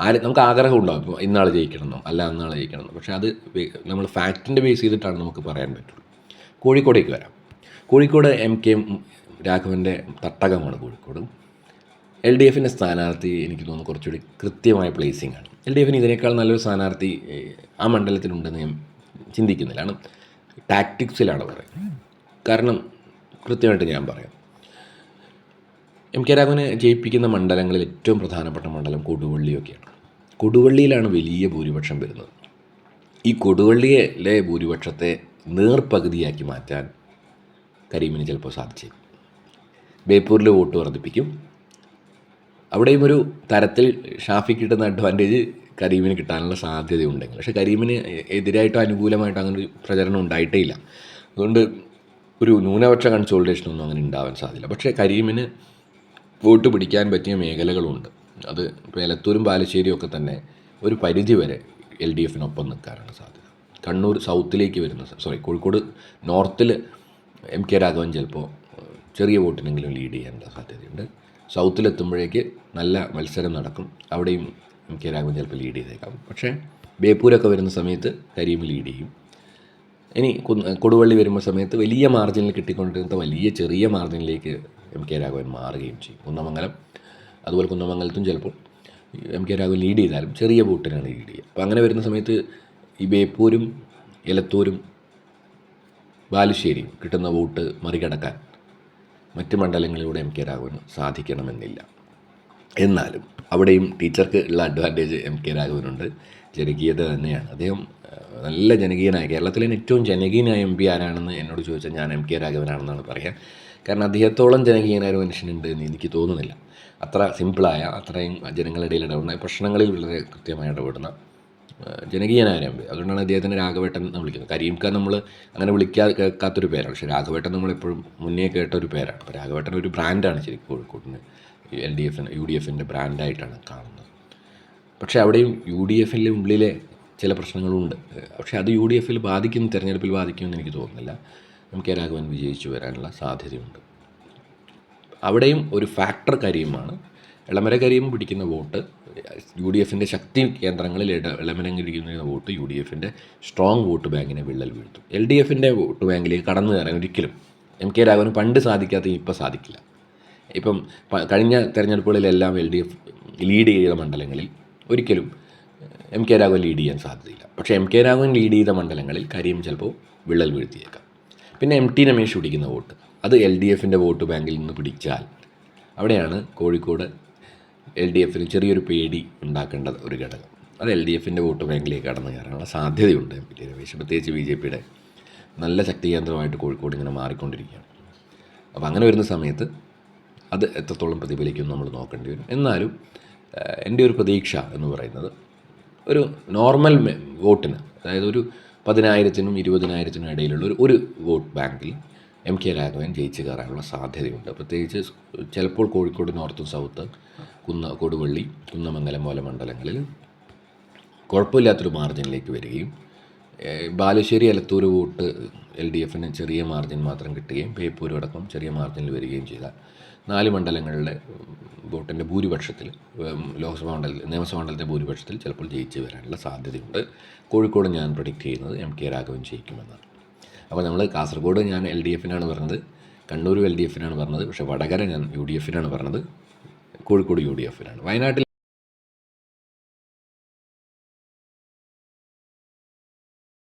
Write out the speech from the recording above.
ആര് നമുക്ക് ആഗ്രഹം ഉണ്ടാവും ഇപ്പോൾ ഇന്നാൾ ജയിക്കണമെന്നോ അല്ല അന്നാൾ ജയിക്കണമെന്നോ. പക്ഷേ അത് നമ്മൾ ഫാക്റ്റിന്റെ ബേസ് ചെയ്തിട്ടാണ് നമുക്ക് പറയാൻ പറ്റുള്ളൂ. കോഴിക്കോടേക്ക് വരാം. കോഴിക്കോട് എം കെ രാഘവന്റെ തട്ടകമാണ് കോഴിക്കോട്. എൽ ഡി എഫിന്റെ സ്ഥാനാർത്ഥി എനിക്ക് തോന്നുന്നു കുറച്ചുകൂടി കൃത്യമായ പ്ലേസിംഗ് ആണ്. എൽ ഡി എഫിന് ഇതിനേക്കാൾ നല്ലൊരു സ്ഥാനാർത്ഥി ആ മണ്ഡലത്തിലുണ്ടെന്ന് ഞാൻ ചിന്തിക്കുന്നില്ല. കാരണം ടാക്ടിക്സിലാണ് പറയുന്നത്. കാരണം കൃത്യമായിട്ട് ഞാൻ പറയാം. എം കെ രാഘവനെ ജയിപ്പിക്കുന്ന മണ്ഡലങ്ങളിൽ ഏറ്റവും പ്രധാനപ്പെട്ട മണ്ഡലം കൊടുവള്ളിയൊക്കെയാണ്. കൊടുവള്ളിയിലാണ് വലിയ ഭൂരിപക്ഷം വരുന്നത്. ഈ കൊടുവള്ളിയിലെ ഭൂരിപക്ഷത്തെ നേർപകുതിയാക്കി മാറ്റാൻ കരീമിന് ചിലപ്പോൾ സാധിച്ചേക്കും. ബേപ്പൂരിൽ വോട്ട് വർദ്ധിപ്പിക്കും. അവിടെയും ഒരു തരത്തിൽ ഷാഫി കിട്ടുന്ന അഡ്വാന്റേജ് കരീമിന് കിട്ടാനുള്ള സാധ്യതയുണ്ടെങ്കിൽ. പക്ഷേ കരീമിന് എതിരായിട്ടോ അനുകൂലമായിട്ടോ അങ്ങനെ ഒരു പ്രചരണം ഉണ്ടായിട്ടേ ഇല്ല അതുകൊണ്ട് ഒരു ന്യൂനപക്ഷ കൺസോൾട്ടേഷനൊന്നും അങ്ങനെ ഉണ്ടാവാൻ സാധ്യത പക്ഷേ കരീമിന് വോട്ട് പിടിക്കാൻ പറ്റിയ മേഖലകളുണ്ട്. അത് ഇപ്പോൾ എലത്തൂരും ബാലുശ്ശേരിയും ഒക്കെ തന്നെ ഒരു പരിധി വരെ എൽ ഡി എഫിനൊപ്പം നിൽക്കാനാണ് സാധ്യത. കണ്ണൂർ സൗത്തിലേക്ക് വരുന്ന സോറി കോഴിക്കോട് നോർത്തിൽ എം കെ രാഘവൻ ചിലപ്പോൾ ചെറിയ വോട്ടിനെങ്കിലും ലീഡ് ചെയ്യാനുള്ള സാധ്യതയുണ്ട്. സൗത്തിലെത്തുമ്പോഴേക്ക് നല്ല മത്സരം നടക്കും. അവിടെയും എം കെ രാഘവൻ ചിലപ്പോൾ ലീഡ് ചെയ്തേക്കാം. പക്ഷേ ബേപ്പൂരൊക്കെ വരുന്ന സമയത്ത് കരീം ലീഡ് ചെയ്യും. ഇനി കൊടുവള്ളി വരുമ്പോൾ സമയത്ത് വലിയ മാർജിനിൽ കിട്ടിക്കൊണ്ടിരുന്ന വലിയ ചെറിയ മാർജിനിലേക്ക് എം കെ രാഘവൻ മാറുകയും ചെയ്യും. കുന്നമംഗലം അതുപോലെ കുന്നമംഗലത്തും ചിലപ്പോൾ എം കെ രാഘവൻ ലീഡ് ചെയ്താലും ചെറിയ വോട്ടിനാണ് ലീഡ് ചെയ്യുക. അപ്പോൾ അങ്ങനെ വരുന്ന സമയത്ത് ഈ ബേപ്പൂരും എലത്തൂരും ബാലുശ്ശേരിയും കിട്ടുന്ന വോട്ട് മറികടക്കാൻ മറ്റ് മണ്ഡലങ്ങളിലൂടെ എം കെ രാഘവന് സാധിക്കണമെന്നില്ല. എന്നാലും അവിടെയും ടീച്ചർക്ക് ഉള്ള അഡ്വാന്റേജ് എം കെ രാഘവനുണ്ട്. ജനകീയത തന്നെയാണ്. അദ്ദേഹം നല്ല ജനകീയനായ കേരളത്തിലെ ഏറ്റവും ജനകീയനായ എം പി ആരാണെന്ന് എന്നോട് ചോദിച്ചാൽ ഞാൻ എം കെ രാഘവനാണെന്നാണ് പറയുക കാരണം അദ്ദേഹത്തോളം ജനകീയനായ ഒരു മനുഷ്യനുണ്ട് എന്ന് എനിക്ക് തോന്നുന്നില്ല. അത്ര സിമ്പിളായ അത്രയും ജനങ്ങളുടെ ഇടയിൽ ഇടപെടുന്ന പ്രശ്നങ്ങളിൽ വളരെ കൃത്യമായി ഇടപെടുന്ന ജനകീയനായ എം അതുകൊണ്ടാണ് അദ്ദേഹത്തിന് രാഘവേട്ടൻ എന്ന് വിളിക്കുന്നത്. കരീം ഖാൻ നമ്മൾ അങ്ങനെ വിളിക്കാൻ കേൾക്കാത്തൊരു പേരാണ്. പക്ഷേ രാഘവേട്ടൻ നമ്മളെപ്പോഴും മുന്നേ കേട്ട ഒരു പേരാണ്. അപ്പോൾ രാഘവേട്ടൻ ഒരു ബ്രാൻഡാണ് ശരിക്കും കോഴിക്കോടിന് എൽ ഡി എഫിന് യു ഡി എഫിന്റെ ബ്രാൻഡായിട്ടാണ് കാണുന്നത്. പക്ഷേ അവിടെയും യു ഡി എഫിന്റെ ഉള്ളിലെ ചില പ്രശ്നങ്ങളുണ്ട്. പക്ഷേ അത് യു ഡി എഫിൽ ബാധിക്കും തിരഞ്ഞെടുപ്പിൽ ബാധിക്കുമെന്ന് എനിക്ക് തോന്നുന്നില്ല. എം കെ രാഘവൻ വിജയിച്ചു വരാനുള്ള സാധ്യതയുണ്ട്. അവിടെയും ഒരു ഫാക്ടർ കരിയുമാണ് ഇളമര കരിയും പിടിക്കുന്ന വോട്ട് യു ഡി എഫിന്റെ ശക്തി കേന്ദ്രങ്ങളിൽ ഇളമരം പിടിക്കുന്ന വോട്ട് യു ഡി എഫിന്റെ സ്ട്രോങ് വോട്ട് ബാങ്കിനെ വിള്ളൽ വീഴ്ത്തും. എൽ ഡി എഫിന്റെ വോട്ട് ബാങ്കിലേക്ക് കടന്നു കയറാൻ ഒരിക്കലും എം കെ രാഘവന് പണ്ട് സാധിക്കാത്ത ഇപ്പോൾ സാധിക്കില്ല. ഇപ്പം കഴിഞ്ഞ തെരഞ്ഞെടുപ്പുകളിലെല്ലാം എൽ ഡി എഫ് ലീഡ് ചെയ്ത മണ്ഡലങ്ങളിൽ ഒരിക്കലും എം കെ രാഘവൻ ലീഡ് ചെയ്യാൻ സാധ്യതയില്ല. പക്ഷേ എം കെ രാഘവൻ ലീഡ് ചെയ്ത മണ്ഡലങ്ങളിൽ കരിയും ചിലപ്പോൾ വിള്ളൽ വീഴ്ത്തിയേക്കാം. പിന്നെ എം ടി രമേശ് പിടിക്കുന്ന വോട്ട്. അത് എൽ ഡി എഫിന്റെ വോട്ട് ബാങ്കിൽ നിന്ന് പിടിച്ചാൽ അവിടെയാണ് കോഴിക്കോട് എൽ ഡി എഫിന് ചെറിയൊരു പേടി ഉണ്ടാക്കേണ്ട ഒരു ഘടകം. അത് എൽ ഡി എഫിന്റെ വോട്ട് ബാങ്കിലേക്ക് കടന്നു കയറാനുള്ള സാധ്യതയുണ്ട് എം ടി രമേശ്. പ്രത്യേകിച്ച് ബി ജെ പിയുടെ നല്ല ശക്തി കേന്ദ്രമായിട്ട് കോഴിക്കോട് ഇങ്ങനെ മാറിക്കൊണ്ടിരിക്കുകയാണ്. അപ്പോൾ അങ്ങനെ വരുന്ന സമയത്ത് അത് എത്രത്തോളം പ്രതിഫലിക്കും നമ്മൾ നോക്കേണ്ടി വരും. എന്നാലും എന്റെ ഒരു പ്രതീക്ഷ എന്ന് പറയുന്നത് ഒരു നോർമൽ വോട്ടിന് അതായത് ഒരു പതിനായിരത്തിനും ഇരുപതിനായിരത്തിനും ഇടയിലുള്ള ഒരു ഒരു വോട്ട് ബാങ്കിൽ എം കെ രാഘവൻ ജയിച്ചു കയറാനുള്ള സാധ്യതയുണ്ട്. പ്രത്യേകിച്ച് ചിലപ്പോൾ കോഴിക്കോട് നോർത്തും സൗത്ത് കുന്ന കൊടുവള്ളി കുന്നമംഗലം പോലെ മണ്ഡലങ്ങളിൽ കുഴപ്പമില്ലാത്തൊരു മാർജിനിലേക്ക് വരികയും Balussery Elathur vote L D എഫിന് ചെറിയ മാർജിൻ മാത്രം കിട്ടുകയും ബേപ്പൂരും അടക്കം ചെറിയ മാർജിനിൽ വരികയും ചെയ്ത നാല് മണ്ഡലങ്ങളിലെ വോട്ടിന്റെ ഭൂരിപക്ഷത്തിൽ ലോക്സഭാ മണ്ഡലത്തിൽ നിയമസഭാ മണ്ഡലത്തെ ഭൂരിപക്ഷത്തിൽ ചിലപ്പോൾ ജയിച്ച് വരാനുള്ള സാധ്യതയുണ്ട്. കോഴിക്കോട് ഞാൻ പ്രൊഡിക്റ്റ് ചെയ്യുന്നത് എം കെ രാഘവൻ ജയിക്കുമെന്നാണ്. അപ്പോൾ നമ്മൾ കാസർഗോഡ് ഞാൻ എൽ ഡി എഫിനാണ് പറഞ്ഞത് കണ്ണൂരും എൽ ഡി എഫിനാണ് പറഞ്ഞത് പക്ഷേ വടകര ഞാൻ യു ഡി എഫിനാണ് പറഞ്ഞത് കോഴിക്കോട് യു ഡി എഫിനാണ് വയനാട്ടിൽ